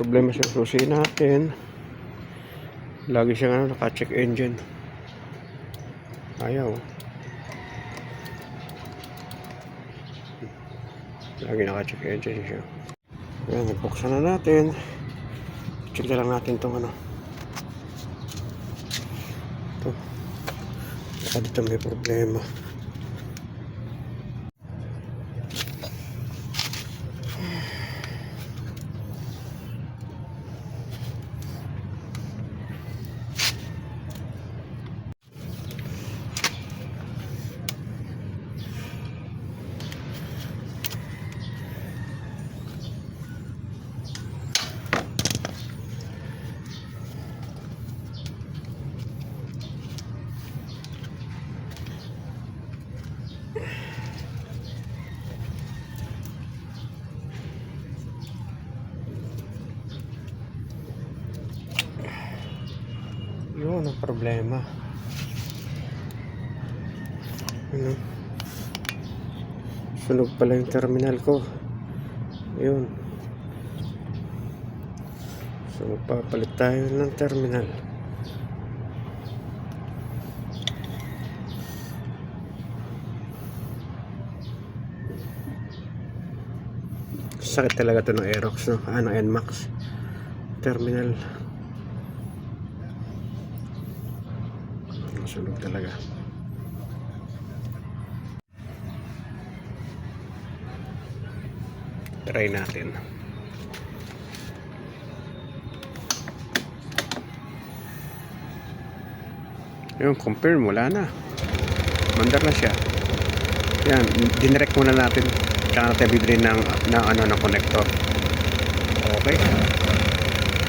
problema sa susi natin. Lagi siyang ano, naka-check engine. Ayaw. Lagi naka-check engine siya. Ayan, nagbuksan na natin. Check na lang natin itong ano. Ito. Baka dito may problema. Yun ang problema. Ano? Sunog pala yung terminal ko. Yun. So magpapalit tayo ng terminal. Sakit talaga to ng Aerox, no? Ano, NMAX. Terminal. Sunog talaga. Try natin. Yung confirm, wala na. Mandar na siya. Yan, dinirect muna natin. Tsaka natin bibili ng, ng, ano, ng connector. Okay.